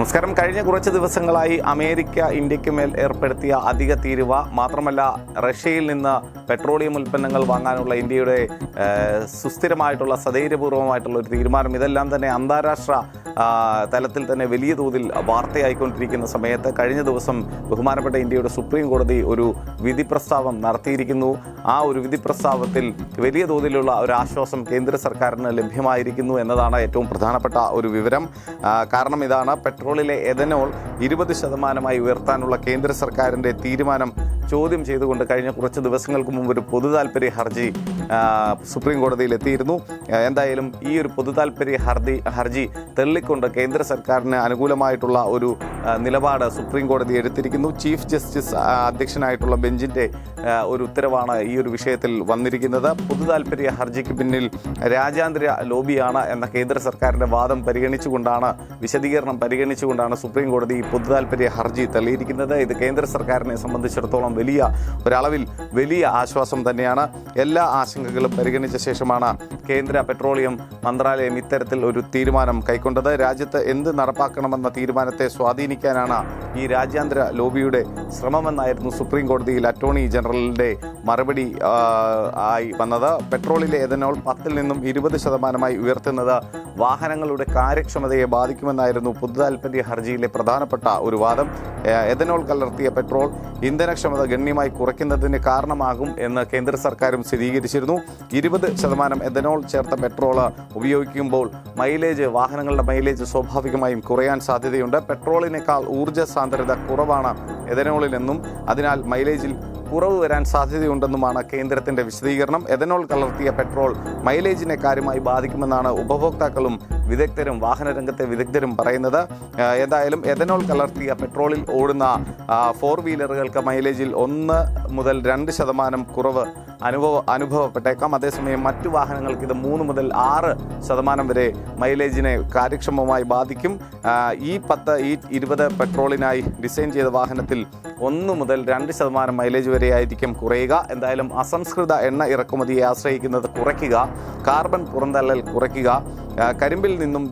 നമസ്കാരം. കഴിഞ്ഞ കുറച്ച് ദിവസങ്ങളായി അമേരിക്ക ഇന്ത്യയ്ക്ക് മേൽ ഏർപ്പെടുത്തിയ അധിക തീരുവ മാത്രമല്ല റഷ്യയിൽ നിന്ന് പെട്രോളിയം ഉൽപ്പന്നങ്ങൾ വാങ്ങാനുള്ള ഇന്ത്യയുടെ സുസ്ഥിരമായിട്ടുള്ള സധൈര്യപൂർവമായിട്ടുള്ള ഒരു തീരുമാനം. ഇതെല്ലാം തന്നെ അന്താരാഷ്ട്ര തലത്തിൽ തന്നെ വലിയ തോതിൽ വാർത്തയായിക്കൊണ്ടിരിക്കുന്ന സമയത്ത് കഴിഞ്ഞ ദിവസം ബഹുമാനപ്പെട്ട ഇന്ത്യയുടെ സുപ്രീം കോടതി ഒരു വിധി പ്രസ്താവം നടത്തിയിരിക്കുന്നു. ആ ഒരു വിധി പ്രസ്താവത്തിൽ വലിയ തോതിലുള്ള ഒരു ആശ്വാസം കേന്ദ്ര സർക്കാരിന് ലഭ്യമായിരിക്കുന്നു എന്നതാണ് ഏറ്റവും പ്രധാനപ്പെട്ട ഒരു വിവരം. കാരണം ഇതാണ് പെട്രോളിലെ എഥനോൾ ഇരുപത് ശതമാനമായി ഉയർത്താനുള്ള കേന്ദ്ര സർക്കാരിന്റെ തീരുമാനം ചോദ്യം ചെയ്തുകൊണ്ട് കഴിഞ്ഞ കുറച്ച് ദിവസങ്ങൾക്ക് മുമ്പ് ഒരു പൊതു താല്പര്യ ഹർജി സുപ്രീം കോടതിയിൽ എത്തിയിരുന്നു. എന്തായാലും ഈ ഒരു പൊതു താല്പര്യ ഹർജി ഹർജി തള്ളിക്കൊണ്ട് കേന്ദ്ര സർക്കാരിന് അനുകൂലമായിട്ടുള്ള ഒരു നിലപാട് സുപ്രീം കോടതി എടുത്തിരിക്കുന്നു. ചീഫ് ജസ്റ്റിസ് അധ്യക്ഷനായിട്ടുള്ള ബെഞ്ചിന്റെ ഒരു ഉത്തരവാണ് ഈ ഒരു വിഷയത്തിൽ വന്നിരിക്കുന്നത്. പൊതു താല്പര്യ ഹർജിക്ക് പിന്നിൽ രാജ്യാന്തര ലോബിയാണ് എന്ന കേന്ദ്ര സർക്കാരിന്റെ വാദം പരിഗണിച്ചുകൊണ്ടാണ് വിശദീകരണം പരിഗണിച്ചുകൊണ്ടാണ് സുപ്രീം കോടതി ഈ പൊതു താല്പര്യ ഹർജി തള്ളിയിരിക്കുന്നത്. ഇത് കേന്ദ്ര സർക്കാരിനെ സംബന്ധിച്ചിടത്തോളം വലിയ ഒരളവിൽ വലിയ ആശ്വാസം തന്നെയാണ്. എല്ലാ ആശങ്കകളും പരിഗണിച്ച ശേഷമാണ് കേന്ദ്ര പെട്രോളിയം മന്ത്രാലയം ഇത്തരത്തിൽ ഒരു തീരുമാനം കൈക്കൊണ്ടത്. രാജ്യത്ത് എന്ത് നടപ്പാക്കണമെന്ന തീരുമാനത്തെ സ്വാധീനിക്കാനാണ് ഈ രാജ്യാന്തര ലോബിയുടെ ശ്രമമെന്നായിരുന്നു സുപ്രീം കോടതിയിൽ അറ്റോർണി ജനറലിന്റെ മറുപടി ആയി വന്നത്. പെട്രോളിലെ എഥനോൾ പത്തിൽ നിന്നും ഇരുപത് ശതമാനമായി ഉയർത്തുന്നത് വാഹനങ്ങളുടെ കാര്യക്ഷമതയെ ബാധിക്കുമെന്നായിരുന്നു പൊതുതാൽപര്യ ഹർജിയിലെ പ്രധാനപ്പെട്ട ഒരു വാദം. എഥനോൾ കലർത്തിയ പെട്രോൾ ഇന്ധനക്ഷമത ഗണ്യമായി കുറയ്ക്കുന്നതിന് കാരണമാകും എന്ന് കേന്ദ്ര സർക്കാരും സ്ഥിരീകരിച്ചിരുന്നു. ഇരുപത് ശതമാനം എഥനോൾ ചേർത്ത പെട്രോൾ ഉപയോഗിക്കുമ്പോൾ മൈലേജ് വാഹനങ്ങളുടെ മൈലേജ് സ്വാഭാവികമായും കുറയാൻ സാധ്യതയുണ്ട്. പെട്രോളിനേക്കാൾ ഊർജ സാന്ദ്രത കുറവാണ് എഥനോളിലെന്നും അതിനാൽ മൈലേജിൽ കുറവ് വരാൻ സാധ്യതയുണ്ടെന്നുമാണ് കേന്ദ്രത്തിന്റെ വിശദീകരണം. എഥനോൾ കലർത്തിയ പെട്രോൾ മൈലേജിനെ കാര്യമായി ബാധിക്കുമെന്നാണ് ഉപഭോക്താക്കളും വിദഗ്ധരും വാഹനരംഗത്തെ വിദഗ്ധരും പറയുന്നത്. ഏതായാലും എഥനോൾ കലർത്തിയ പെട്രോളിൽ ഓടുന്ന ഫോർ വീലറുകൾക്ക് മൈലേജിൽ ഒന്ന് മുതൽ രണ്ട് ശതമാനം കുറവ് അനുഭവ അനുഭവപ്പെട്ടേക്കാം. അതേസമയം മറ്റു വാഹനങ്ങൾക്ക് ഇത് മൂന്ന് മുതൽ ആറ് ശതമാനം വരെ മൈലേജിനെ കാര്യക്ഷമമായി ബാധിക്കും. ഈ പത്ത് ഈ ഇരുപത് പെട്രോളിനായി ഡിസൈൻ ചെയ്ത വാഹനത്തിൽ ഒന്ന് മുതൽ രണ്ട് ശതമാനം മൈലേജ് വരെ ആയിരിക്കും കുറയുക. എന്തായാലും അസംസ്കൃത എണ്ണ ഇറക്കുമതിയെ ആശ്രയിക്കുന്നത് കുറയ്ക്കുക കാർബൺ പുറന്തള്ളൽ കുറയ്ക്കുക കരിമ്പിൽ നിന്നും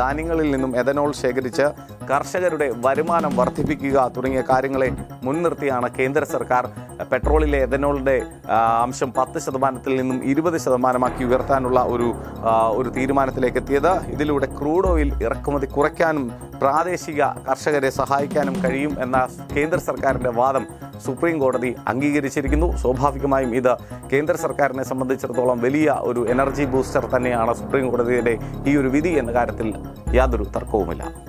ധാന്യങ്ങളിൽ നിന്നും എഥനോൾ ശേഖരിച്ച് കർഷകരുടെ വരുമാനം വർദ്ധിപ്പിക്കുക തുടങ്ങിയ കാര്യങ്ങളെ മുൻനിർത്തിയാണ് കേന്ദ്ര സർക്കാർ. പെട്രോളിലെ എഥനോളിന്റെ അംശം പത്ത് ശതമാനത്തിൽ നിന്നും ഇരുപത് ശതമാനമാക്കി ഉയർത്താനുള്ള ഒരു ഒരു തീരുമാനത്തിലേക്ക് എത്തിയത്. ഇതിലൂടെ ക്രൂഡ് ഓയിൽ ഇറക്കുമതി കുറയ്ക്കാനും പ്രാദേശിക കർഷകരെ സഹായിക്കാനും കഴിയും എന്ന കേന്ദ്ര സർക്കാരിന്റെ വാദം സുപ്രീം കോടതി അംഗീകരിച്ചിരിക്കുന്നു. സ്വാഭാവികമായും ഇത് കേന്ദ്ര സർക്കാരിനെ സംബന്ധിച്ചിടത്തോളം വലിയ ഒരു എനർജി ബൂസ്റ്റർ തന്നെയാണ് സുപ്രീം കോടതിയുടെ ഈ ഒരു വിധി എന്ന കാര്യത്തിൽ യാതൊരു തർക്കവുമില്ല.